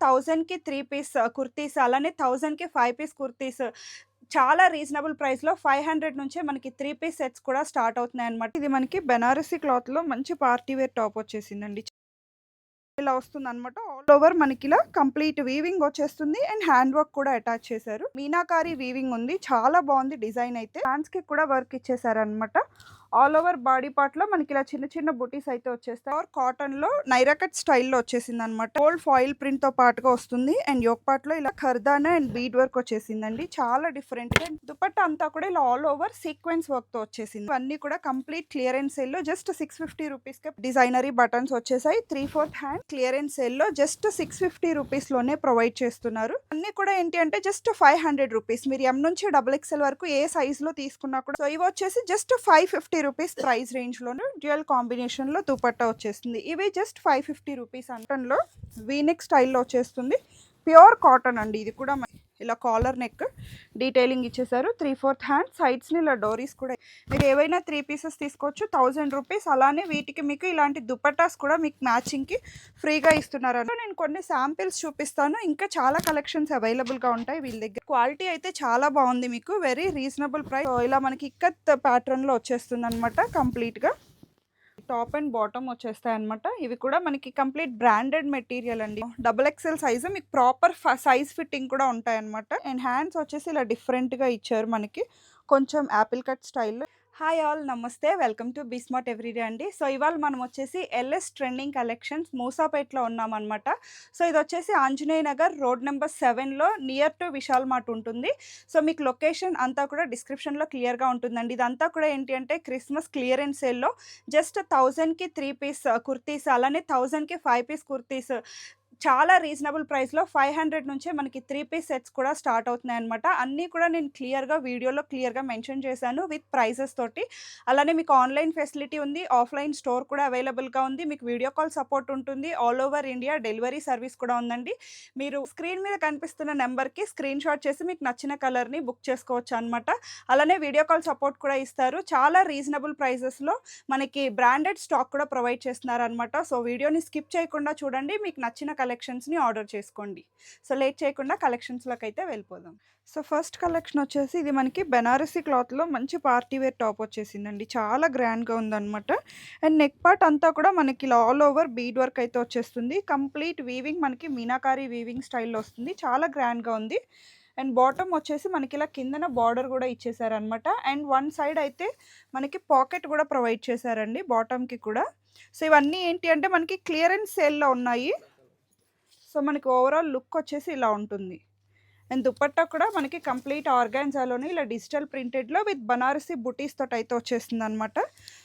థౌజండ్‌కి three piece kurtis అలానే థౌజండ్‌కి ఫైవ్ పీస్ కుర్తీస్ చాలా రీజనబుల్ ప్రైస్‌లో 500 నుంచే మనకి త్రీ పీస్ సెట్స్ కూడా స్టార్ట్ అవుతున్నాయి అనమాట ఇది మనకి బెనారసీ క్లాత్‌లో మంచి పార్టీ వేర్ టాప్ వచ్చేసిందండి. ఇలా వస్తుందన్నమాట. ఆల్ ఓవర్ మనకి ఇలా కంప్లీట్ వీవింగ్ వచ్చేస్తుంది. అండ్ హ్యాండ్ వర్క్ కూడా అటాచ్ చేశారు. మీనాకారి వీవింగ్ ఉంది. చాలా బాగుంది డిజైన్ అయితే. హ్యాండ్స్‌కి కూడా వర్క్ ఇచ్చేసారన్నమాట. ఆల్ ఓవర్ బాడీ పార్ట్‌లో మనకి ఇలా చిన్న చిన్న బుటీస్ అయితే వచ్చేస్తాయి. ఆర్ కాటన్‌లో నైరాకట్ స్టైల్లో వచ్చేసింది అనమాట గోల్డ్ ఫాయిల్ ప్రింట్‌తో పాటుగా వస్తుంది. అండ్ యోక్ పార్ట్‌లో ఇలా ఖర్దానా అండ్ బీడ్ వర్క్ వచ్చేసిందండి. చాలా డిఫరెంట్ అండ్ దుపట్ట అంతా కూడా ఇలా ఆల్ ఓవర్ సీక్వెన్స్ వర్క్‌తో వచ్చేసింది. అన్ని కూడా కంప్లీట్ క్లియరెన్స్ సేల్‌లో జస్ట్ 650 రూపీస్‌కే డిజైనరీ బటన్స్ వచ్చేసాయి. 3/4 హ్యాండ్ క్లియరెన్స్ సేల్‌లో జస్ట్ 650 రూపీస్‌లోనే ప్రొవైడ్ చేస్తున్నారు. అన్నీ కూడా ఏంటి అంటే జస్ట్ 500 రూపీస్. మీరు ఎం నుంచి డబుల్ ఎక్స్ఎల్ వరకు ఏ సైజ్‌లో తీసుకున్నా కూడా సో ఇవి వచ్చేసి జస్ట్ 550 రూపీస్ ప్రైస్ రేంజ్‌లోను డ్యూయల్ కాంబినేషన్‌లో దుపట్టా వచ్చేస్తుంది. ఇవి జస్ట్ 550 రూపీస్ అంటన్‌లో వీనెక్ స్టైల్‌లో వచ్చేస్తుంది. ప్యూర్ కాటన్ అండి ఇది కూడా ఇలా కాలర్ నెక్ డీటెయిలింగ్ ఇచ్చేసారు. 3/4 హ్యాండ్ సైడ్స్‌ని ఇలా డోరీస్ కూడా మీరు ఏవైనా త్రీ పీసెస్ తీసుకోవచ్చు. థౌజండ్ రూపీస్ అలానే వీటికి మీకు ఇలాంటి దుపట్టాస్ కూడా మీకు మ్యాచింగ్‌కి ఫ్రీగా ఇస్తున్నారు నేను కొన్ని శాంపిల్స్ చూపిస్తాను. ఇంకా చాలా కలెక్షన్స్ అవైలబుల్‌గా ఉంటాయి వీళ్ళ దగ్గర. క్వాలిటీ అయితే చాలా బాగుంది మీకు వెరీ రీజనబుల్ ప్రైస్. ఇలా మనకి ఇక్కత్ ప్యాటర్న్‌లో వచ్చేస్తుంది అనమాట కంప్లీట్‌గా. టాప్ అండ్ బాటమ్ వచ్చేస్తాయి అనమాట. ఇవి కూడా మనకి కంప్లీట్ బ్రాండెడ్ మెటీరియల్ అండి. డబుల్ ఎక్సెల్ సైజ్ మీకు ప్రాపర్ సైజ్ ఫిట్టింగ్ కూడా ఉంటాయి అనమాట. అండ్ హ్యాండ్స్ వచ్చేసి ఇలా డిఫరెంట్‌గా ఇచ్చారు మనకి. కొంచెం apple cut style. Hi all నమస్తే welcome to B Smart everyday అండి. సో ఇవాళ మనం వచ్చేసి ఎల్ఎస్ ట్రెండింగ్ కలెక్షన్స్ మూసాపేట్లో ఉన్నామన్నమాట. సో ఇది వచ్చేసి ఆంజనేయ నగర్ రోడ్ నెంబర్ సెవెన్లో నియర్ టు విశాల్ మార్ట్ ఉంటుంది. సో మీకు లొకేషన్ అంతా కూడా డిస్క్రిప్షన్‌లో క్లియర్‌గా ఉంటుందండి. ఇదంతా కూడా ఏంటి అంటే క్రిస్మస్ క్లియరెన్స్ సేల్‌లో జస్ట్ 1000కి 3 పీస్ కుర్తీస్ అలానే 1000కి 5 పీస్ కుర్తీస్ చాలా రీజనబుల్ ప్రైస్‌లో 500 నుంచే మనకి త్రీ పీస్ సెట్స్ కూడా స్టార్ట్ అవుతున్నాయి అనమాట అన్నీ కూడా నేను క్లియర్‌గా వీడియోలో క్లియర్‌గా మెన్షన్ చేశాను విత్ ప్రైజెస్ తోటి. అలానే మీకు ఆన్‌లైన్ ఫెసిలిటీ ఉంది. ఆఫ్‌లైన్ స్టోర్ కూడా అవైలబుల్‌గా ఉంది. మీకు వీడియో కాల్ సపోర్ట్ ఉంటుంది. All over India delivery service కూడా ఉందండి. మీరు స్క్రీన్ మీద కనిపిస్తున్న నెంబర్‌కి స్క్రీన్ షాట్ చేసి మీకు నచ్చిన కలర్‌ని బుక్ చేసుకోవచ్చు అనమాట. అలానే వీడియో కాల్ సపోర్ట్ కూడా ఇస్తారు. చాలా రీజనబుల్ ప్రైజెస్‌లో మనకి బ్రాండెడ్ స్టాక్ కూడా ప్రొవైడ్ చేస్తున్నారనమాట. సో వీడియోని స్కిప్ చేయకుండా చూడండి. మీకు నచ్చిన కలర్ కలెక్షన్స్‌ని ఆర్డర్ చేసుకోండి. సో లేట్ చేయకుండా కలెక్షన్స్‌లోకి అయితే వెళ్ళిపోదాం. సో ఫస్ట్ కలెక్షన్ వచ్చేసి ఇది మనకి బెనారసీ క్లాత్‌లో మంచి పార్టీ వేర్ టాప్ వచ్చేసిందండి. చాలా గ్రాండ్‌గా ఉందన్నమాట అండ్ నెక్ పార్ట్ అంతా కూడా మనకి ఇలా ఆల్ ఓవర్ బీడ్ వర్క్ అయితే వచ్చేస్తుంది. కంప్లీట్ వీవింగ్ మనకి మీనాకారి వీవింగ్ స్టైల్‌లో వస్తుంది. చాలా గ్రాండ్‌గా ఉంది. అండ్ బాటమ్ వచ్చేసి మనకి ఇలా కిందన బార్డర్ కూడా ఇచ్చేసారనమాట. అండ్ వన్ సైడ్ అయితే మనకి పాకెట్ కూడా ప్రొవైడ్ చేశారండి బాటమ్‌కి కూడా. సో ఇవన్నీ ఏంటి అంటే మనకి క్లియరెన్స్ సేల్‌లో ఉన్నాయి. సో మనకి ఓవరాల్ లుక్ వచ్చేసి ఇలా ఉంటుంది. అండ్ దుపట్టా కూడా మనకి కంప్లీట్ ఆర్గాన్జాలోనే ఇలా డిజిటల్ ప్రింటెడ్‌లో విత్ బనారసి బుటీస్ తోటి అయితే వచ్చేస్తుందనమాట.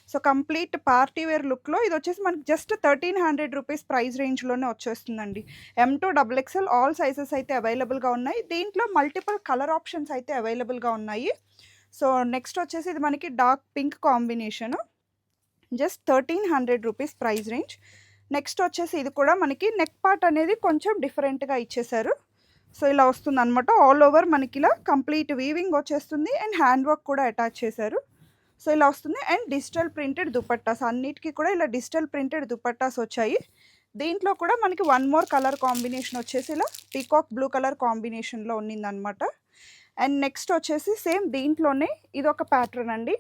సో కంప్లీట్ పార్టీ వేర్ లుక్‌లో ఇది వచ్చేసి మనకి జస్ట్ 1300 రూపీస్ ప్రైస్ రేంజ్‌లోనే వచ్చేస్తుందండి. M to double XL all sizes అయితే అవైలబుల్‌గా ఉన్నాయి. దీంట్లో మల్టిపుల్ కలర్ ఆప్షన్స్ అయితే అవైలబుల్‌గా ఉన్నాయి. సో నెక్స్ట్ వచ్చేసి ఇది మనకి dark pink combination. Just 1300 rupees price range. Next వచ్చేసి ఇది కూడా మనకి నెక్ పార్ట్ అనేది కొంచెం డిఫరెంట్‌గా ఇచ్చేసారు. సో ఇలా వస్తుంది అనమాట ఆల్ ఓవర్ మనకి ఇలా కంప్లీట్ వీవింగ్ వచ్చేస్తుంది. అండ్ హ్యాండ్ వర్క్ కూడా అటాచ్ చేశారు. సో ఇలా వస్తుంది. అండ్ డిజిటల్ ప్రింటెడ్ దుపట్టాస్ అన్నిటికీ కూడా ఇలా డిజిటల్ ప్రింటెడ్ దుపట్టాస్ వచ్చాయి. దీంట్లో కూడా మనకి వన్ మోర్ కలర్ కాంబినేషన్ వచ్చేసి ఇలా పీకాక్ బ్లూ కలర్ కాంబినేషన్‌లో ఉన్నిందనమాట. అండ్ నెక్స్ట్ వచ్చేసి సేమ్ దీంట్లోనే ఇది ఒక ప్యాటర్న్ అండి.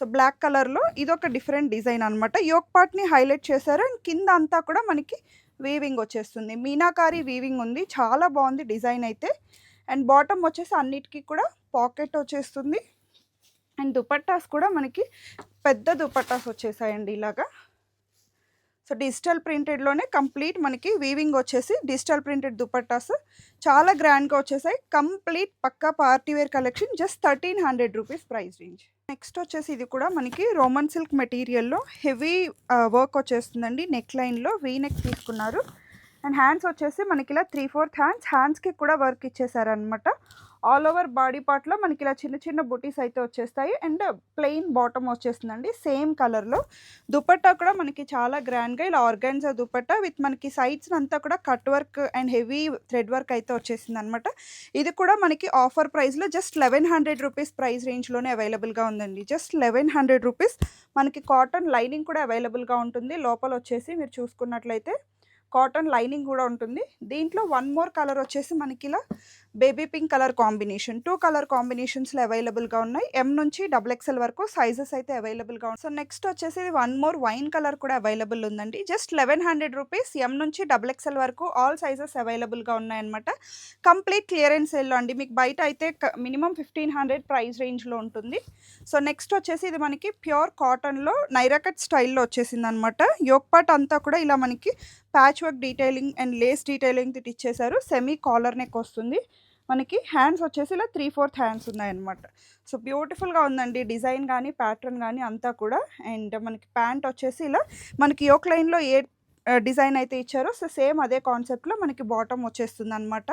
సో బ్లాక్ కలర్‌లో ఇదొక డిఫరెంట్ డిజైన్ అనమాట. యోక్ పార్ట్‌ని హైలైట్ చేశారు. అండ్ కింద అంతా కూడా మనకి వీవింగ్ వచ్చేస్తుంది. మీనాకారి వీవింగ్ ఉంది. చాలా బాగుంది డిజైన్ అయితే. అండ్ బాటమ్ వచ్చేసి అన్నిటికి కూడా పాకెట్ వచ్చేస్తుంది. అండ్ దుపట్టాస్ కూడా మనకి పెద్ద దుపట్టాస్ వచ్చేసాయండి ఇలాగా. సో డిజిటల్ ప్రింటెడ్‌లోనే కంప్లీట్ మనకి వీవింగ్ వచ్చేసి డిజిటల్ ప్రింటెడ్ దుపట్టాస్ చాలా గ్రాండ్‌గా వచ్చేసాయి. కంప్లీట్ పక్కా partywear collection just 1300 rupees price range. Next వచ్చేసి ఇది కూడా మనకి రోమన్ సిల్క్ మెటీరియల్‌లో హెవీ వర్క్ వచ్చేస్తుందండి. నెక్ లైన్‌లో వీ నెక్ తీసుకున్నారు. అండ్ హ్యాండ్స్ వచ్చేసి మనకి ఇలా 3/4 హ్యాండ్స్ హ్యాండ్స్‌కి కూడా వర్క్ ఇచ్చేసారనమాట. ఆల్ ఓవర్ బాడీ పార్ట్‌లో మనకి ఇలా చిన్న చిన్న బుటీస్ అయితే వచ్చేస్తాయి. అండ్ ప్లెయిన్ బాటమ్ వచ్చేస్తుందండి సేమ్ కలర్‌లో. దుపట్టా కూడా మనకి చాలా గ్రాండ్‌గా ఇలా ఆర్గాన్జా దుపట్టా విత్ మనకి సైడ్స్ అంతా కూడా cut work and heavy thread work అయితే వచ్చేసింది అనమాట ఇది కూడా మనకి ఆఫర్ ప్రైస్‌లో జస్ట్ 1100 రూపీస్ ప్రైస్ రేంజ్‌లోనే అవైలబుల్‌గా ఉందండి. జస్ట్ 1100 రూపీస్ మనకి కాటన్ లైనింగ్ కూడా అవైలబుల్‌గా ఉంటుంది. లోపల వచ్చేసి మీరు చూసుకున్నట్లయితే కాటన్ లైనింగ్ కూడా ఉంటుంది. దీంట్లో వన్ మోర్ కలర్ వచ్చేసి మనకి ఇలా baby pink colour combination two colour కాంబినేషన్స్లో అవైలబుల్గా ఉన్నాయి. ఎం నుంచి డబుల్ ఎక్స్ఎల్ వరకు సైజెస్ అయితే అవైలబుల్గా ఉన్నాయి. సో నెక్స్ట్ వచ్చేసి ఇది వన్ మోర్ వైన్ కలర్ కూడా అవైలబుల్ ఉందండి. Just eleven hundred rupees M నుంచి డబుల్ ఎక్స్ఎల్ వరకు ఆల్ సైజెస్ అవైలబుల్గా ఉన్నాయన్నమాట. కంప్లీట్ క్లియరెన్స్ సేల్లో అండి. మీకు బయట అయితే మినిమం ఫిఫ్టీన్ హండ్రెడ్ ప్రైస్ రేంజ్లో ఉంటుంది. సో నెక్స్ట్ వచ్చేసి ఇది మనకి ప్యూర్ కాటన్లో నైరాకట్ స్టైల్లో వచ్చేసింది అనమాట యోక్ అంతా కూడా ఇలా మనకి patch work detailing and lace detailing ఇచ్చేసారు సెమీ కాలర్ నెక్ వస్తుంది. మనకి హ్యాండ్స్ వచ్చేసి ఇలా త్రీ ఫోర్త్ హ్యాండ్స్ ఉన్నాయన్నమాట సో బ్యూటిఫుల్గా ఉందండి డిజైన్ కానీ ప్యాటర్న్ కానీ అంతా కూడా. అండ్ మనకి ప్యాంట్ వచ్చేసి ఇలా మనకి యోక్ లైన్లో ఏ డిజైన్ అయితే ఇచ్చారో సో సేమ్ అదే కాన్సెప్ట్లో మనకి బాటమ్ వచ్చేస్తుంది అనమాట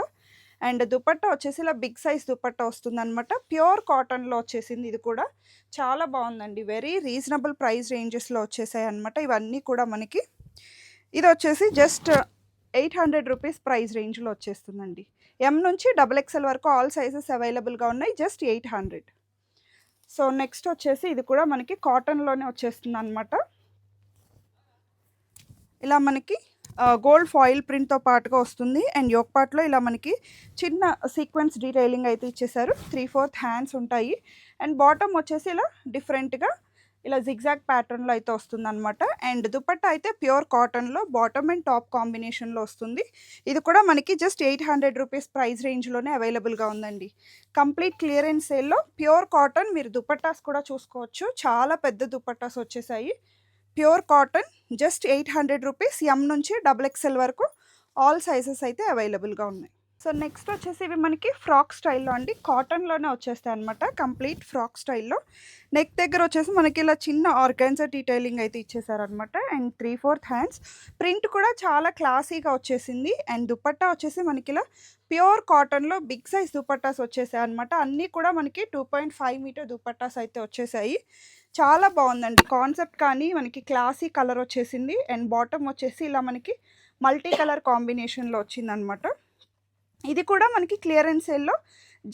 అండ్ దుపట్టా వచ్చేసి ఇలా బిగ్ సైజ్ దుపట్టా వస్తుంది అనమాట ప్యూర్ కాటన్లో వచ్చేసింది ఇది కూడా. చాలా బాగుందండి. వెరీ రీజనబుల్ ప్రైస్ రేంజెస్లో వచ్చేసాయి అనమాట ఇవన్నీ కూడా మనకి ఇది వచ్చేసి just eight hundred rupees price రేంజ్లో వచ్చేస్తుందండి. ఎం నుంచి డబుల్ ఎక్స్ఎల్ వరకు ఆల్ సైజెస్ అవైలబుల్గా ఉన్నాయి just eight hundred so next వచ్చేసి ఇది కూడా మనకి కాటన్లోనే వచ్చేస్తుంది అనమాట ఇలా మనకి గోల్డ్ ఫాయిల్ ప్రింట్తో పాటుగా వస్తుంది. అండ్ యోక్ పార్ట్లో ఇలా మనకి చిన్న సీక్వెన్స్ డీటెయిలింగ్ అయితే ఇచ్చేసారు. త్రీ ఫోర్త్ హ్యాండ్స్ ఉంటాయి. అండ్ బాటమ్ వచ్చేసి ఇలా డిఫరెంట్గా ఇలా జిగ్జాగ్ ప్యాటర్న్లో అయితే వస్తుంది అనమాట అండ్ దుపట్టా అయితే ప్యూర్ కాటన్లో బాటమ్ అండ్ టాప్ కాంబినేషన్లో వస్తుంది. ఇది కూడా మనకి just eight hundred rupees price రేంజ్లోనే అవైలబుల్గా ఉందండి. కంప్లీట్ క్లియరెన్స్ సేల్లో ప్యూర్ కాటన్ మీరు దుపట్టాస్ కూడా చూసుకోవచ్చు. చాలా పెద్ద దుపట్టాస్ వచ్చేసాయి. Pure cotton just eight hundred rupees M నుంచి డబుల్ ఎక్స్ఎల్ వరకు ఆల్ సైజెస్ అయితే అవైలబుల్గా ఉన్నాయి. సో నెక్స్ట్ వచ్చేసి ఇవి మనకి ఫ్రాక్ స్టైల్లో అండి. కాటన్లోనే వచ్చేస్తాయి అనమాట కంప్లీట్ ఫ్రాక్ స్టైల్లో. నెక్ దగ్గర వచ్చేసి మనకి ఇలా చిన్న ఆర్గాన్సర్ డీటెయిలింగ్ అయితే ఇచ్చేసారనమాట and three fourth hands print కూడా చాలా క్లాసీగా వచ్చేసింది. అండ్ దుపట్టా వచ్చేసి మనకి ఇలా ప్యూర్ కాటన్లో బిగ్ సైజ్ దుపట్టాస్ వచ్చేసాయి అనమాట అన్నీ కూడా మనకి two point five metre dupattas అయితే వచ్చేసాయి. చాలా బాగుందండి. కాన్సెప్ట్ కానీ మనకి క్లాసీ కలర్ వచ్చేసింది. అండ్ బాటమ్ వచ్చేసి ఇలా మనకి మల్టీ కలర్ కాంబినేషన్లో వచ్చిందనమాట ఇది కూడా మనకి క్లియరెన్స్ సేల్లో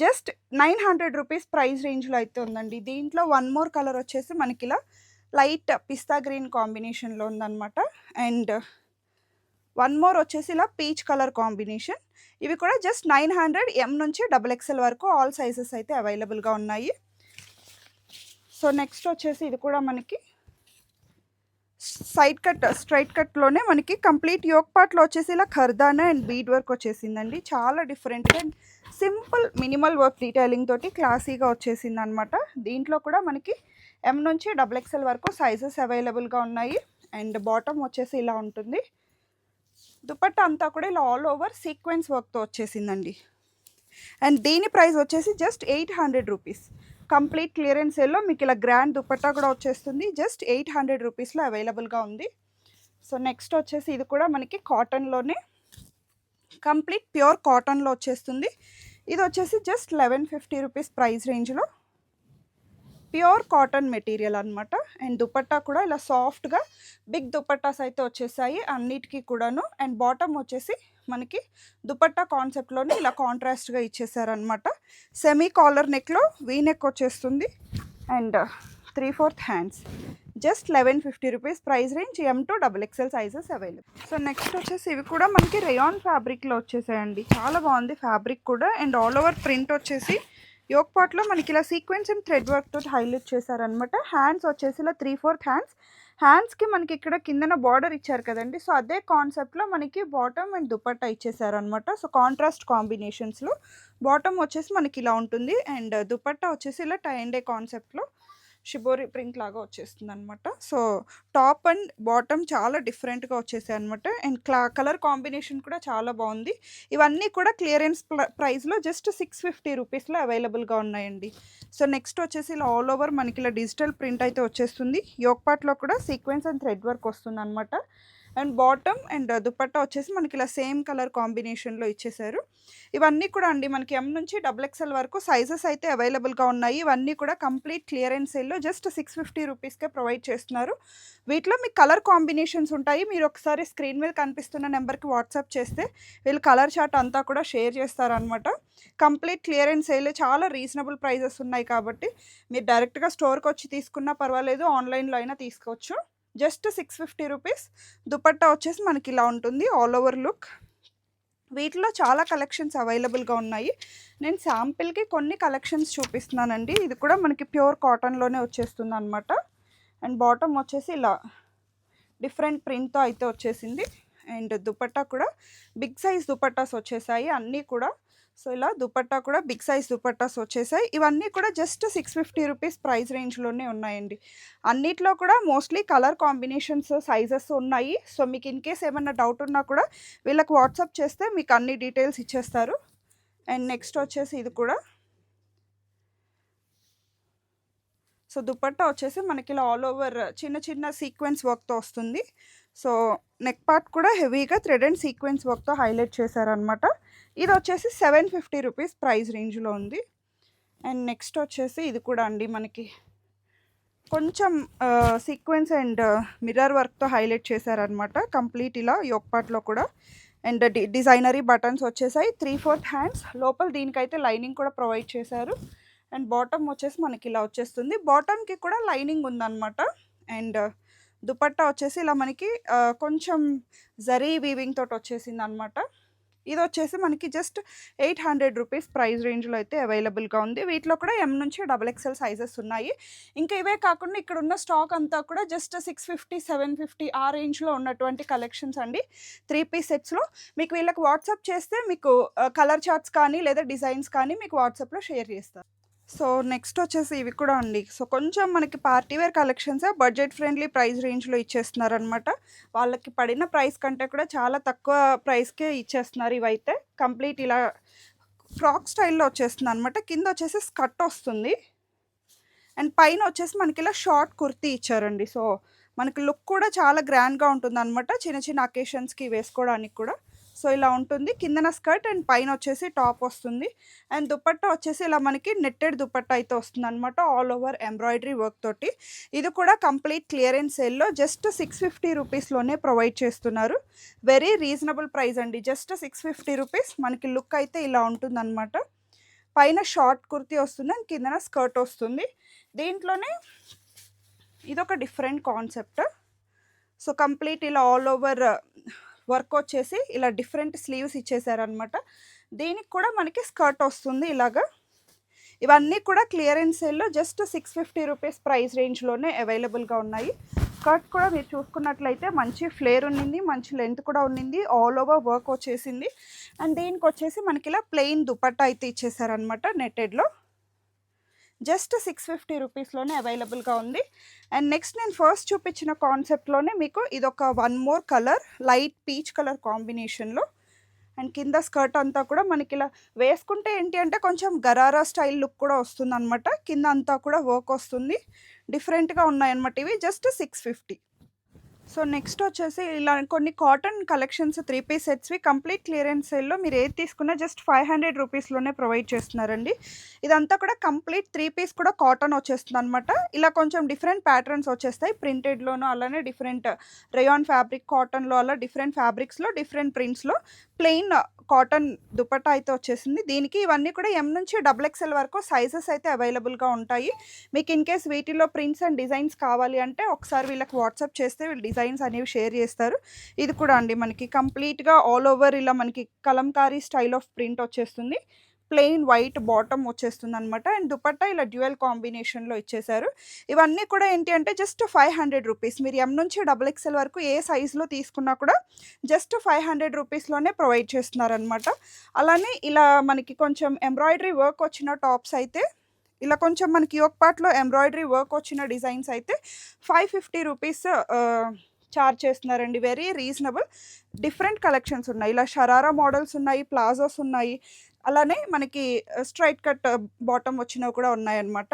just nine hundred rupees price రేంజ్లో అయితే ఉందండి. దీంట్లో వన్ మోర్ కలర్ వచ్చేసి మనకి ఇలా లైట్ పిస్తా గ్రీన్ కాంబినేషన్లో ఉందన్నమాట. అండ్ వన్ మోర్ వచ్చేసి ఇలా పీచ్ కలర్ కాంబినేషన్. ఇవి కూడా జస్ట్ నైన్ హండ్రెడ్ ఎం నుంచి డబుల్ ఎక్స్ఎల్ వరకు ఆల్ సైజెస్ అయితే అవైలబుల్గా ఉన్నాయి. సో నెక్స్ట్ వచ్చేసి ఇది కూడా మనకి సైడ్ కట్ స్ట్రైట్ కట్లోనే మనకి కంప్లీట్ యోక్ పార్ట్లో వచ్చేసి ఇలా ఖర్దానా అండ్ బీడ్ వర్క్ వచ్చేసిందండి. చాలా different and simple minimal work detailing తోటి క్లాసీగా వచ్చేసింది అనమాట దీంట్లో కూడా మనకి ఎం నుంచి డబుల్ ఎక్స్ఎల్ వరకు సైజెస్ అవైలబుల్గా ఉన్నాయి. అండ్ బాటమ్ వచ్చేసి ఇలా ఉంటుంది. దుపట్టా అంతా కూడా ఇలా ఆల్ ఓవర్ సీక్వెన్స్ వర్క్తో వచ్చేసిందండి. అండ్ దీని ప్రైస్ వచ్చేసి just eight hundred rupees complete clearance సేల్లో మీకు ఇలా గ్రాండ్ దుపట్టా కూడా వచ్చేస్తుంది. జస్ట్ ఎయిట్ హండ్రెడ్ రూపీస్లో అవైలబుల్గా ఉంది. సో నెక్స్ట్ వచ్చేసి ఇది కూడా మనకి కాటన్లోనే కంప్లీట్ ప్యూర్ కాటన్లో వచ్చేస్తుంది. ఇది వచ్చేసి just eleven fifty rupees price రేంజ్లో. ప్యూర్ కాటన్ మెటీరియల్ అనమాట అండ్ దుపట్టా కూడా ఇలా సాఫ్ట్గా బిగ్ దుపట్టాస్ అయితే వచ్చేసాయి అన్నిటికీ కూడాను. అండ్ బాటమ్ వచ్చేసి మనకి దుపట్టా కాన్సెప్ట్లోనే ఇలా కాంట్రాస్ట్గా ఇచ్చేసారనమాట సెమీ కాలర్ నెక్లో వీ నెక్ వచ్చేస్తుంది. And three fourth hands just eleven fifty rupees price range M to double XL sizes available so next వచ్చేసి ఇవి కూడా మనకి రేయాన్ ఫ్యాబ్రిక్లో వచ్చేసాయండి. చాలా బాగుంది ఫ్యాబ్రిక్ కూడా. అండ్ ఆల్ ఓవర్ ప్రింట్ వచ్చేసి యోక్ పాట్లో మనకి ఇలా సీక్వెన్స్ అండ్ థ్రెడ్ వర్క్ తోటి హైలైట్ చేశారనమాట హ్యాండ్స్ వచ్చేసి ఇలా త్రీ ఫోర్త్ హ్యాండ్స్ హ్యాండ్స్కి మనకి ఇక్కడ కిందన బార్డర్ ఇచ్చారు కదండి. సో అదే కాన్సెప్ట్లో మనకి బాటమ్ అండ్ దుపట్టా ఇచ్చేసారనమాట సో కాంట్రాస్ట్ కాంబినేషన్స్లో బాటమ్ వచ్చేసి మనకి ఇలా ఉంటుంది. అండ్ దుపట్టా వచ్చేసి ఇలా టై అండ్ డే కాన్సెప్ట్లో షిబోరి ప్రింట్ లాగా వచ్చేస్తుంది అనమాట సో టాప్ అండ్ బాటమ్ చాలా డిఫరెంట్గా వచ్చేసాయి అనమాట అండ్ క్లా కలర్ కాంబినేషన్ కూడా చాలా బాగుంది. ఇవన్నీ కూడా క్లియరెన్స్ ప్రైస్లో జస్ట్ సిక్స్ ఫిఫ్టీ రూపీస్లో అవైలబుల్గా ఉన్నాయండి. సో నెక్స్ట్ వచ్చేసి ఇలా ఆల్ ఓవర్ మనకి ఇలా డిజిటల్ ప్రింట్ అయితే వచ్చేస్తుంది. యోక్ పార్ట్లో కూడా సీక్వెన్స్ అండ్ థ్రెడ్ వర్క్ వస్తుంది అనమాట అండ్ బాటమ్ అండ్ దుపట్టా వచ్చేసి మనకి ఇలా సేమ్ కలర్ కాంబినేషన్లో ఇచ్చేసారు. ఇవన్నీ కూడా అండి మనకి ఎం నుంచి డబుల్ ఎక్స్ఎల్ వరకు సైజెస్ అయితే అవైలబుల్గా ఉన్నాయి. ఇవన్నీ కూడా కంప్లీట్ క్లియరెన్స్ సేల్లో జస్ట్ సిక్స్ ఫిఫ్టీ రూపీస్కే ప్రొవైడ్ చేస్తున్నారు. వీటిలో మీకు కలర్ కాంబినేషన్స్ ఉంటాయి. మీరు ఒకసారి స్క్రీన్ మీద కనిపిస్తున్న నెంబర్కి వాట్సాప్ చేస్తే వీళ్ళు కలర్ చార్ట్ అంతా కూడా షేర్ చేస్తారనమాట కంప్లీట్ క్లియరెన్స్ సేల్ చాలా రీజనబుల్ ప్రైజెస్ ఉన్నాయి కాబట్టి మీరు డైరెక్ట్గా స్టోర్కి వచ్చి తీసుకున్నా పర్వాలేదు. ఆన్లైన్లో అయినా తీసుకోవచ్చు. Just six fifty rupees. Dupatta వచ్చేసి మనకి ఇలా ఉంటుంది. All over look. వీటిలో చాలా కలెక్షన్స్ అవైలబుల్గా ఉన్నాయి. నేను శాంపిల్కి కొన్ని కలెక్షన్స్ చూపిస్తున్నానండి. ఇది కూడా మనకి ప్యూర్ కాటన్లోనే వచ్చేస్తుంది అనమాట అండ్ బాటమ్ వచ్చేసి ఇలా డిఫరెంట్ ప్రింట్తో అయితే వచ్చేసింది. అండ్ దుపట్టా కూడా బిగ్ సైజ్ దుపట్టాస్ వచ్చేసాయి. అన్నీ కూడా సో ఇలా దుపట్టా కూడా బిగ్ సైజ్ దుపట్టాస్ వచ్చేసాయి. ఇవన్నీ కూడా just six fifty rupees price రేంజ్లోనే ఉన్నాయండి. అన్నిట్లో కూడా మోస్ట్లీ కలర్ కాంబినేషన్స్ సైజెస్ ఉన్నాయి. సో మీకు ఇన్ కేస్ ఏమైనా డౌట్ ఉన్నా కూడా వీళ్ళకి వాట్సాప్ చేస్తే మీకు అన్ని డీటెయిల్స్ ఇచ్చేస్తారు. అండ్ నెక్స్ట్ వచ్చేసి ఇది కూడా. సో దుపట్టా వచ్చేసి మనకి ఇలా ఆల్ ఓవర్ చిన్న చిన్న సీక్వెన్స్ వర్క్తో వస్తుంది. సో నెక్ పార్ట్ కూడా హెవీగా థ్రెడ్ అండ్ సీక్వెన్స్ వర్క్తో హైలైట్ చేశారనమాట ఇది వచ్చేసి సెవెన్ ఫిఫ్టీ రూపీస్ ప్రైస్ రేంజ్లో ఉంది. అండ్ నెక్స్ట్ వచ్చేసి ఇది కూడా అండి మనకి కొంచెం సీక్వెన్స్ అండ్ మిర్రర్ వర్క్తో హైలైట్ చేశారనమాట కంప్లీట్ ఇలా యోక్ పార్ట్లో కూడా. అండ్ డి డిజైనరీ బటన్స్ వచ్చేసాయి. Three fourth hands. లోపల దీనికైతే లైనింగ్ కూడా ప్రొవైడ్ చేశారు. అండ్ బాటమ్ వచ్చేసి మనకి ఇలా వచ్చేస్తుంది. బాటమ్కి కూడా లైనింగ్ ఉందన్నమాట. అండ్ దుపట్టా వచ్చేసి ఇలా మనకి కొంచెం జరీ వీవింగ్ తోటి వచ్చేసింది అనమాట ఇది వచ్చేసి మనకి just eight hundred rupees price రేంజ్లో అయితే అవైలబుల్గా ఉంది. వీటిలో కూడా ఎం నుంచి డబల్ ఎక్స్ఎల్ సైజెస్ ఉన్నాయి. ఇంకా ఇవే కాకుండా ఇక్కడ ఉన్న స్టాక్ అంతా కూడా just six fifty seven fifty ఆ రేంజ్లో ఉన్నటువంటి కలెక్షన్స్ అండి. త్రీ పీస్ సెట్స్లో మీకు వీళ్ళకి వాట్సాప్ చేస్తే మీకు uh, కలర్ చార్ట్స్ కానీ లేదా డిజైన్స్ కానీ మీకు వాట్సాప్లో షేర్ చేస్తారు. సో నెక్స్ట్ వచ్చేసి ఇవి కూడా అండి. సో కొంచెం మనకి party wear collections budget friendly price రేంజ్లో ఇచ్చేస్తున్నారు అనమాట వాళ్ళకి పడిన ప్రైస్ కంటే కూడా చాలా తక్కువ ప్రైస్కే ఇచ్చేస్తున్నారు ఇవైతే. కంప్లీట్ ఇలా ఫ్రాక్ స్టైల్లో వచ్చేస్తుంది అనమాట కింద వచ్చేసి స్కర్ట్ వస్తుంది. అండ్ పైన వచ్చేసి మనకి ఇలా షార్ట్ కుర్తీ ఇచ్చారండి. సో మనకి లుక్ కూడా చాలా గ్రాండ్గా ఉంటుంది అనమాట చిన్న చిన్న అకేషన్స్కి వేసుకోవడానికి కూడా. సో ఇలా ఉంటుంది. కిందన స్కర్ట్ అండ్ పైన వచ్చేసి టాప్ వస్తుంది. అండ్ దుపట్టా వచ్చేసి ఇలా మనకి నెట్టెడ్ దుపట్టా అయితే వస్తుంది అనమాట ఆల్ ఓవర్ ఎంబ్రాయిడరీ వర్క్ తోటి. ఇది కూడా కంప్లీట్ క్లియరెన్స్ సేల్లో జస్ట్ సిక్స్ ఫిఫ్టీ రూపీస్లోనే ప్రొవైడ్ చేస్తున్నారు. వెరీ రీజనబుల్ ప్రైస్ అండి. జస్ట్ సిక్స్ ఫిఫ్టీ రూపీస్ మనకి లుక్ అయితే ఇలా ఉంటుంది పైన షార్ట్ కుర్తీ వస్తుంది అండ్ కిందన స్కర్ట్ వస్తుంది. దీంట్లోనే ఇదొక డిఫరెంట్ కాన్సెప్ట్. సో కంప్లీట్ ఇలా ఆల్ ఓవర్ వర్క్ వచ్చేసి ఇలా డిఫరెంట్ స్లీవ్స్ ఇచ్చేసారనమాట దీనికి కూడా మనకి స్కర్ట్ వస్తుంది ఇలాగా. ఇవన్నీ కూడా క్లియరెన్స్ సేల్లో just six fifty rupees price రేంజ్లోనే అవైలబుల్గా ఉన్నాయి. స్కర్ట్ కూడా మీరు చూసుకున్నట్లయితే మంచి ఫ్లేర్ ఉన్నింది మంచి లెంత్ కూడా ఉన్నింది ఆల్ ఓవర్ వర్క్ వచ్చేసింది. అండ్ దీనికి వచ్చేసి మనకి ఇలా ప్లెయిన్ దుపట్టా అయితే ఇచ్చేసారనమాట నెట్టెడ్లో. జస్ట్ సిక్స్ ఫిఫ్టీ రూపీస్లోనే అవైలబుల్గా ఉంది. అండ్ నెక్స్ట్ నేను ఫస్ట్ చూపించిన కాన్సెప్ట్లోనే మీకు ఇదొక one more colour light peach colour కాంబినేషన్లో. అండ్ కింద స్కర్ట్ అంతా కూడా మనకి ఇలా వేసుకుంటే ఏంటి అంటే కొంచెం గరారా స్టైల్ లుక్ కూడా వస్తుంది అనమాట కింద అంతా కూడా వర్క్ వస్తుంది. డిఫరెంట్గా ఉన్నాయన్నమాట ఇవి. Just six fifty. So next వచ్చేసి ఇలా కొన్ని కాటన్ కలెక్షన్స్ త్రీ పీస్ సెట్స్వి కంప్లీట్ క్లియరెన్స్ సేల్లో మీరు ఏది తీసుకున్నా జస్ట్ ఫైవ్ హండ్రెడ్ రూపీస్లోనే ప్రొవైడ్ చేస్తున్నారండి. ఇదంతా కూడా కంప్లీట్ త్రీ పీస్ కూడా కాటన్ వచ్చేస్తుంది అనమాట ఇలా కొంచెం డిఫరెంట్ ప్యాటర్న్స్ వచ్చేస్తాయి. ప్రింటెడ్లోనూ అలానే డిఫరెంట్ రేయాన్ ఫ్యాబ్రిక్ కాటన్లో అలా డిఫరెంట్ ఫ్యాబ్రిక్స్లో డిఫరెంట్ ప్రింట్స్లో. ప్లెయిన్ కాటన్ దుపట్టా అయితే వచ్చేసింది. దీనికి ఇవన్నీ కూడా ఎం నుంచి డబుల్ ఎక్స్ఎల్ వరకు సైజెస్ అయితే అవైలబుల్గా ఉంటాయి. మీకు ఇన్ కేస్ వీటిలో ప్రింట్స్ అండ్ డిజైన్స్ కావాలి అంటే ఒకసారి వీళ్ళకి వాట్సాప్ చేస్తే వీళ్ళు డిజైన్స్ అనేవి షేర్ చేస్తారు. ఇది కూడా అండి మనకి కంప్లీట్గా ఆల్ ఓవర్ ఇలా మనకి కలంకారీ స్టైల్ ఆఫ్ ప్రింట్ వచ్చేస్తుంది. ప్లెయిన్ వైట్ బాటమ్ వచ్చేస్తుంది అనమాట అండ్ దుపట్టా ఇలా డ్యూయల్ కాంబినేషన్లో ఇచ్చేసారు. ఇవన్నీ కూడా ఏంటి అంటే జస్ట్ ఫైవ్ హండ్రెడ్ రూపీస్. మీరు ఎం నుంచి డబుల్ ఎక్స్ఎల్ వరకు ఏ సైజులో తీసుకున్నా కూడా జస్ట్ ఫైవ్ హండ్రెడ్ రూపీస్లోనే ప్రొవైడ్ చేస్తున్నారనమాట అలానే ఇలా మనకి కొంచెం ఎంబ్రాయిడరీ వర్క్ వచ్చిన టాప్స్ అయితే ఇలా కొంచెం మనకి యోక్ పార్ట్లో ఎంబ్రాయిడరీ వర్క్ వచ్చిన డిజైన్స్ అయితే ఫైవ్ ఫిఫ్టీ రూపీస్ చార్జ్ చేస్తున్నారండి. Very reasonable. డిఫరెంట్ కలెక్షన్స్ ఉన్నాయి. ఇలా షరారా మోడల్స్ ఉన్నాయి ప్లాజోస్ ఉన్నాయి. అలానే మనకి స్ట్రైట్ కట్ బాటమ్ వచ్చినవి కూడా ఉన్నాయన్నమాట.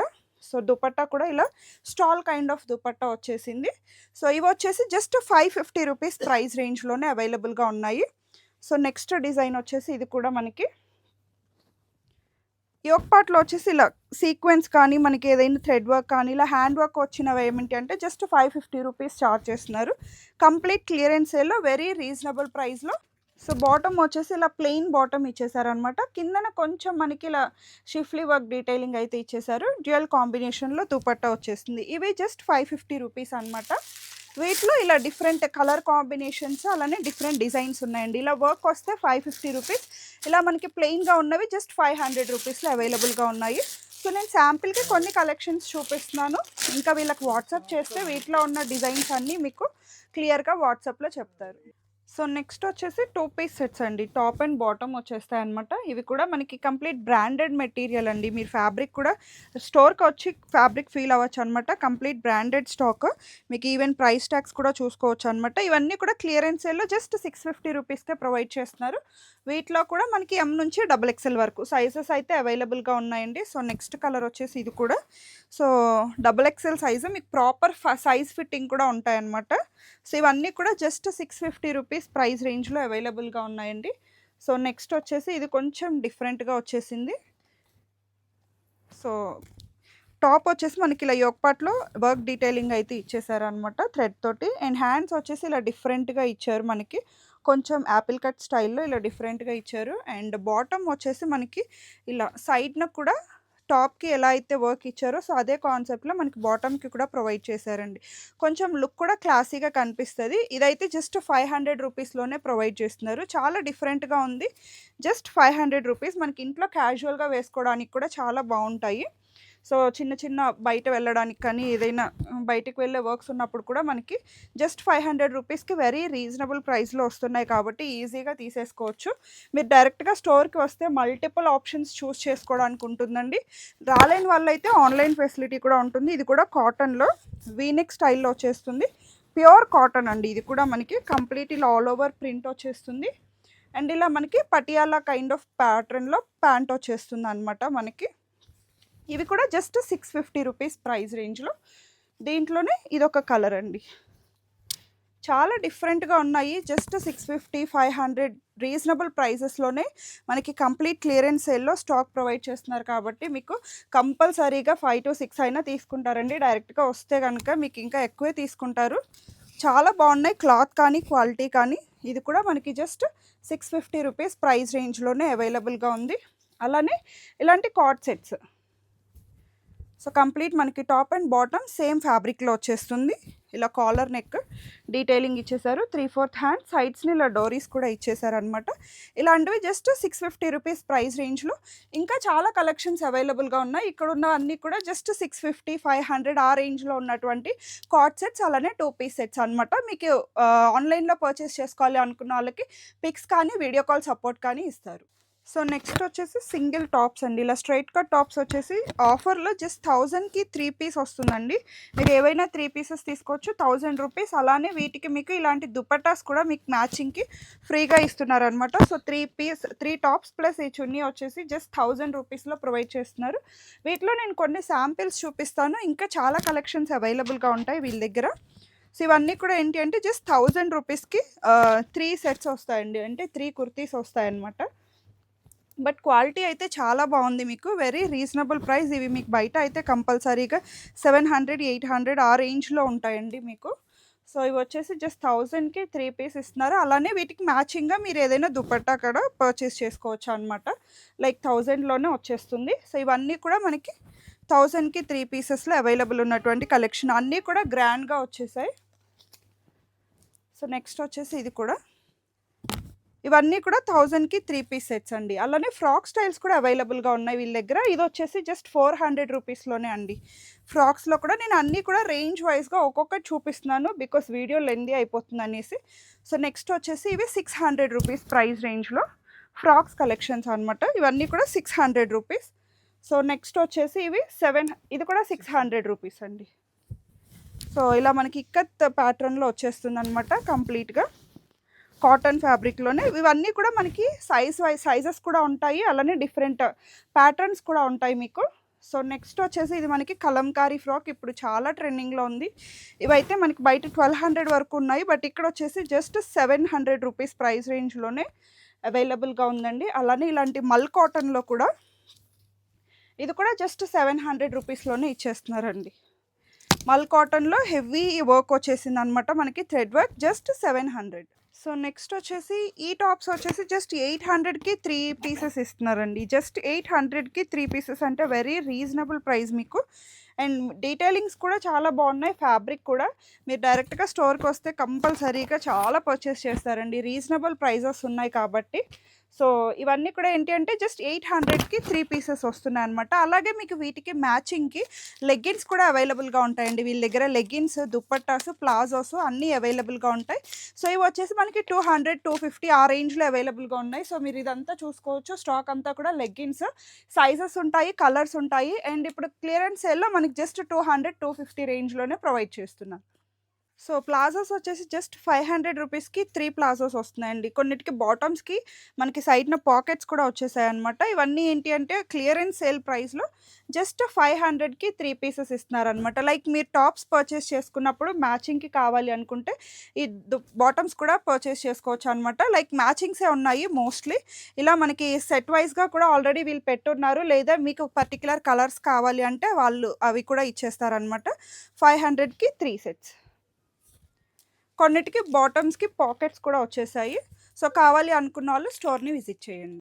సో దుపట్టా కూడా ఇలా స్టాల్ కైండ్ ఆఫ్ దుపట్టా వచ్చేసింది. సో ఇవి వచ్చేసి just five fifty rupees price రేంజ్లోనే అవైలబుల్గా ఉన్నాయి. సో నెక్స్ట్ డిజైన్ వచ్చేసి ఇది కూడా మనకి. యోక్ పార్ట్లో వచ్చేసి ఇలా సీక్వెన్స్ కానీ మనకి ఏదైనా థ్రెడ్ వర్క్ కానీ ఇలా హ్యాండ్ వర్క్ వచ్చినవి ఏమిటి అంటే just five fifty rupees charge చేస్తున్నారు. కంప్లీట్ క్లియరెన్స్ సేల్లో వెరీ రీజనబుల్ ప్రైస్లో సో బాటమ్ వచ్చేసి ఇలా ప్లెయిన్ బాటమ్ ఇచ్చేసారనమాట. కిందన కొంచెం మనకి ఇలా షిఫ్లీ వర్క్ డీటెయిలింగ్ అయితే ఇచ్చేసారు. డ్యూయల్ కాంబినేషన్లో దుపట్టా వచ్చేసింది. ఇవి జస్ట్ ఫైవ్ ఫిఫ్టీ రూపీస్ అనమాట. వీటిలో ఇలా డిఫరెంట్ కలర్ కాంబినేషన్స్ అలానే డిఫరెంట్ డిజైన్స్ ఉన్నాయండి. ఇలా వర్క్ వస్తే ఫైవ్ ఫిఫ్టీ రూపీస్. ఇలా మనకి ప్లెయిన్గా ఉన్నవి జస్ట్ ఫైవ్ హండ్రెడ్ రూపీస్లో అవైలబుల్గా ఉన్నాయి. సో నేను శాంపిల్కి కొన్ని కలెక్షన్స్ చూపిస్తున్నాను. ఇంకా వీళ్ళకి వాట్సాప్ చేస్తే వీటిలో ఉన్న డిజైన్స్ అన్నీ మీకు క్లియర్గా వాట్సాప్లో చెప్తారు. సో నెక్స్ట్ వచ్చేసి టూ పీస్ సెట్స్ అండి. టాప్ అండ్ బాటమ్ వచ్చేస్తాయి అనమాట ఇవి కూడా మనకి కంప్లీట్ బ్రాండెడ్ మెటీరియల్ అండి. మీరు ఫ్యాబ్రిక్ కూడా స్టోర్కి వచ్చి ఫ్యాబ్రిక్ ఫీల్ అవ్వచ్చు అనమాట కంప్లీట్ బ్రాండెడ్ స్టాక్. మీకు ఈవెన్ ప్రైస్ ట్యాక్స్ కూడా చూసుకోవచ్చు అనమాట ఇవన్నీ కూడా క్లియరెన్స్ సేల్లో జస్ట్ సిక్స్ ఫిఫ్టీ రూపీస్కే ప్రొవైడ్ చేస్తున్నారు. వీటిలో కూడా మనకి ఎం నుంచి డబుల్ ఎక్స్ఎల్ వరకు సైజెస్ అయితే అవైలబుల్గా ఉన్నాయండి. సో నెక్స్ట్ కలర్ వచ్చేసి ఇది కూడా. So double XL size. మీకు ప్రాపర్ సైజ్ ఫిట్టింగ్ కూడా ఉంటాయన్నమాట. సో ఇవన్నీ కూడా just six fifty rupees price రేంజ్లో అవైలబుల్గా ఉన్నాయండి. సో నెక్స్ట్ వచ్చేసి ఇది కొంచెం డిఫరెంట్గా వచ్చేసింది. సో టాప్ వచ్చేసి మనకి ఇలా యోగపాట్లో వర్క్ డీటెయిలింగ్ అయితే ఇచ్చేసారు అనమాట థ్రెడ్ తోటి. అండ్ హ్యాండ్స్ వచ్చేసి ఇలా డిఫరెంట్గా ఇచ్చారు మనకి. కొంచెం యాపిల్ కట్ స్టైల్లో ఇలా డిఫరెంట్గా ఇచ్చారు. అండ్ బాటమ్ వచ్చేసి మనకి ఇలా సైడ్న కూడా టాప్కి ఎలా అయితే వర్క్ ఇచ్చారో సో అదే కాన్సెప్ట్లో మనకి బాటమ్కి కూడా ప్రొవైడ్ చేశారండి. కొంచెం లుక్ కూడా క్లాసీగా కనిపిస్తుంది. ఇదైతే జస్ట్ ఫైవ్ హండ్రెడ్ రూపీస్లోనే ప్రొవైడ్ చేస్తున్నారు. చాలా డిఫరెంట్గా ఉంది. జస్ట్ ఫైవ్ హండ్రెడ్ రూపీస్ మనకి ఇంట్లో క్యాజువల్గా వేసుకోవడానికి కూడా చాలా బాగుంటాయి. సో చిన్న చిన్న బయట వెళ్ళడానికి కానీ ఏదైనా బయటకు వెళ్ళే వర్క్స్ ఉన్నప్పుడు కూడా మనకి జస్ట్ ఫైవ్ హండ్రెడ్ రూపీస్కి వెరీ రీజనబుల్ ప్రైస్లో వస్తున్నాయి కాబట్టి ఈజీగా తీసేసుకోవచ్చు. మీరు డైరెక్ట్గా స్టోర్కి వస్తే మల్టిపుల్ ఆప్షన్స్ చూస్ చేసుకోవడానికి ఉంటుందండి. రాలేని వాళ్ళైతే ఆన్లైన్ ఫెసిలిటీ కూడా ఉంటుంది. ఇది కూడా కాటన్లో వీనెక్ స్టైల్లో వచ్చేస్తుంది. ప్యూర్ కాటన్ అండి. ఇది కూడా మనకి కంప్లీట్ ఇలా ఆల్ ఓవర్ ప్రింట్ వచ్చేస్తుంది. అండ్ ఇలా మనకి పటియాలా కైండ్ ఆఫ్ ప్యాటర్న్లో ప్యాంట్ వచ్చేస్తుంది అనమాట మనకి. ఇవి కూడా just six fifty rupees price రేంజ్లో దీంట్లోనే ఇదొక కలర్ అండి. చాలా డిఫరెంట్గా ఉన్నాయి. Just six fifty five hundred reasonable ప్రైజెస్లోనే మనకి కంప్లీట్ క్లియరెన్స్ సేల్లో స్టాక్ ప్రొవైడ్ చేస్తున్నారు కాబట్టి మీకు కంపల్సరీగా ఫైవ్ టు సిక్స్ అయినా తీసుకుంటారండి. డైరెక్ట్గా వస్తే కనుక మీకు ఇంకా ఎక్కువే తీసుకుంటారు. చాలా బాగున్నాయి. క్లాత్ కానీ క్వాలిటీ కానీ ఇది కూడా మనకి just six fifty rupees price రేంజ్లోనే అవైలబుల్గా ఉంది. అలానే ఇలాంటి కార్డ్ సెట్స్ సో కంప్లీట్ మనకి టాప్ అండ్ బాటమ్ సేమ్ ఫ్యాబ్రిక్లో వచ్చేస్తుంది. ఇలా కాలర్ నెక్ డీటెయిలింగ్ ఇచ్చేసారు. త్రీ ఫోర్త్ హ్యాండ్ సైడ్స్ని ఇలా డోరీస్ కూడా ఇచ్చేసారు అనమాట ఇలాంటివి just six fifty rupees price రేంజ్లో. ఇంకా చాలా కలెక్షన్స్ అవైలబుల్గా ఉన్నాయి. ఇక్కడ ఉన్న అన్నీ కూడా just six fifty five hundred ఆ రేంజ్లో ఉన్నటువంటి కార్డ్ సెట్స్ అలానే టూ పీస్ సెట్స్ అనమాట మీకు ఆన్లైన్లో పర్చేస్ చేసుకోవాలి అనుకున్న వాళ్ళకి పిక్స్ కానీ వీడియో కాల్ సపోర్ట్ కానీ ఇస్తారు. సో నెక్స్ట్ వచ్చేసి సింగిల్ టాప్స్ అండి. ఇలా స్ట్రైట్ కట్ టాప్స్ వచ్చేసి ఆఫర్లో జస్ట్ థౌజండ్కి త్రీ పీస్ వస్తుందండి. మీరు ఏవైనా త్రీ పీసెస్ తీసుకోవచ్చు థౌజండ్ రూపీస్. అలానే వీటికి మీకు ఇలాంటి దుపట్టాస్ కూడా మీకు మ్యాచింగ్కి ఫ్రీగా ఇస్తున్నారు అనమాట so three piece three tops plus ఈ చున్నీ వచ్చేసి జస్ట్ థౌజండ్ రూపీస్లో ప్రొవైడ్ చేస్తున్నారు. వీటిలో నేను కొన్ని శాంపిల్స్ చూపిస్తాను. ఇంకా చాలా కలెక్షన్స్ అవైలబుల్గా ఉంటాయి వీళ్ళ దగ్గర. సో ఇవన్నీ కూడా ఏంటి అంటే జస్ట్ థౌజండ్ రూపీస్కి త్రీ సెట్స్ వస్తాయండి. అంటే త్రీ కుర్తీస్ వస్తాయన్నమాట. బట్ క్వాలిటీ అయితే చాలా బాగుంది మీకు. వెరీ రీజనబుల్ ప్రైస్ ఇవి మీకు బయట అయితే కంపల్సరీగా సెవెన్ హండ్రెడ్ ఎయిట్ హండ్రెడ్ ఆ రేంజ్లో ఉంటాయండి మీకు. సో ఇవి వచ్చేసి జస్ట్ థౌజండ్కి త్రీ పీస్ ఇస్తున్నారు. అలానే వీటికి మ్యాచింగ్గా మీరు ఏదైనా దుపట్టా కూడా పర్చేస్ చేసుకోవచ్చు అనమాట లైక్ థౌజండ్లోనే వచ్చేస్తుంది. సో ఇవన్నీ కూడా మనకి థౌజండ్కి త్రీ పీసెస్లో అవైలబుల్ ఉన్నటువంటి కలెక్షన్ అన్నీ కూడా గ్రాండ్గా వచ్చేసాయి. సో నెక్స్ట్ వచ్చేసి ఇది కూడా. ఇవన్నీ కూడా థౌజండ్కి త్రీ పీస్ సెట్స్ అండి. అలానే ఫ్రాక్ స్టైల్స్ కూడా అవైలబుల్గా ఉన్నాయి వీళ్ళ దగ్గర. ఇది వచ్చేసి జస్ట్ ఫోర్ హండ్రెడ్ రూపీస్లోనే అండి. ఫ్రాక్స్లో కూడా నేను అన్నీ కూడా రేంజ్ వైజ్గా ఒక్కొక్కటి చూపిస్తున్నాను బికాస్ వీడియో లెందీ అయిపోతుంది అనేసి. సో నెక్స్ట్ వచ్చేసి ఇవి సిక్స్ హండ్రెడ్ రూపీస్ ప్రైస్ రేంజ్లో ఫ్రాక్స్ కలెక్షన్స్ అనమాట ఇవన్నీ కూడా six hundred rupees so next వచ్చేసి ఇవి సెవెన్ ఇది కూడా సిక్స్ హండ్రెడ్ రూపీస్ అండి. సో ఇలా మనకి ఇక్కత్ ప్యాటర్న్లో వచ్చేస్తుంది అనమాట కంప్లీట్గా కాటన్ ఫ్యాబ్రిక్లోనే ఇవన్నీ కూడా మనకి సైజ్ వైజ్ సైజెస్ కూడా ఉంటాయి. అలానే డిఫరెంట్ ప్యాటర్న్స్ కూడా ఉంటాయి మీకు. సో నెక్స్ట్ వచ్చేసి ఇది మనకి కలంకారీ ఫ్రాక్ ఇప్పుడు చాలా ట్రెండింగ్లో ఉంది. ఇవైతే మనకి బయట ట్వెల్వ్ హండ్రెడ్ వరకు ఉన్నాయి. బట్ ఇక్కడ వచ్చేసి just seven hundred rupees price రేంజ్లోనే అవైలబుల్గా ఉందండి. అలానే ఇలాంటి మల్ కాటన్లో కూడా ఇది కూడా జస్ట్ సెవెన్ హండ్రెడ్ రూపీస్లోనే ఇచ్చేస్తున్నారండి. మల్ కాటన్లో హెవీ వర్క్ వచ్చేసింది అనమాట మనకి thread work just seven hundred. So next వచ్చేసి ఈ టాప్స్ వచ్చేసి జస్ట్ ఎయిట్ హండ్రెడ్కి త్రీ పీసెస్ ఇస్తున్నారండి. జస్ట్ ఎయిట్ హండ్రెడ్కి త్రీ పీసెస్ అంటే వెరీ రీజనబుల్ ప్రైస్ మీకు. అండ్ డీటెయిలింగ్స్ కూడా చాలా బాగున్నాయి ఫ్యాబ్రిక్ కూడా. మీరు డైరెక్ట్గా స్టోర్కి వస్తే కంపల్సరీగా చాలా పర్చేస్ చేస్తారండి. రీజనబుల్ ప్రైజెస్ ఉన్నాయి కాబట్టి. సో ఇవన్నీ కూడా ఏంటి అంటే జస్ట్ ఎయిట్ హండ్రెడ్కి త్రీ పీసెస్ వస్తున్నాయి అనమాట అలాగే మీకు వీటికి మ్యాచింగ్కి లెగ్గిన్స్ కూడా అవైలబుల్గా ఉంటాయండి. వీళ్ళ దగ్గర లెగ్గిన్స్ దుప్పట్టాస్ ప్లాజోస్ అన్నీ అవైలబుల్గా ఉంటాయి. సో ఇవి వచ్చేసి మనకి టూ హండ్రెడ్ టూ ఫిఫ్టీ ఆ రేంజ్లో అవైలబుల్గా ఉన్నాయి. సో మీరు ఇదంతా చూసుకోవచ్చు. స్టాక్ అంతా కూడా లెగ్గిన్స్ సైజెస్ ఉంటాయి కలర్స్ ఉంటాయి. అండ్ ఇప్పుడు క్లియరెన్స్ సేల్లో మనకి just two hundred two fifty రేంజ్లోనే provide చేస్తున్నారు. సో ప్లాజోస్ వచ్చేసి జస్ట్ ఫైవ్ హండ్రెడ్ రూపీస్కి త్రీ ప్లాజోస్ వస్తున్నాయండి. కొన్నిటికి బాటమ్స్కి మనకి సైడ్న పాకెట్స్ కూడా వచ్చేసాయి అనమాట ఇవన్నీ ఏంటి అంటే క్లియరెన్స్ సేల్ ప్రైస్లో జస్ట్ ఫైవ్ హండ్రెడ్కి త్రీ పీసెస్ ఇస్తున్నారనమాట లైక్ మీరు టాప్స్ పర్చేస్ చేసుకున్నప్పుడు మ్యాచింగ్కి కావాలి అనుకుంటే ఈ బాటమ్స్ కూడా పర్చేస్ చేసుకోవచ్చు అనమాట లైక్ మ్యాచింగ్సే ఉన్నాయి మోస్ట్లీ. ఇలా మనకి సెట్ వైజ్గా కూడా ఆల్రెడీ వీళ్ళు పెట్టున్నారు. లేదా మీకు పర్టికులర్ కలర్స్ కావాలి అంటే వాళ్ళు అవి కూడా ఇచ్చేస్తారనమాట ఫైవ్ హండ్రెడ్కి త్రీ సెట్స్. కొన్నిటికి బాటమ్స్కి పాకెట్స్ కూడా వచ్చేసాయి. సో కావాలి అనుకున్న వాళ్ళు స్టోర్ని విజిట్ చేయండి.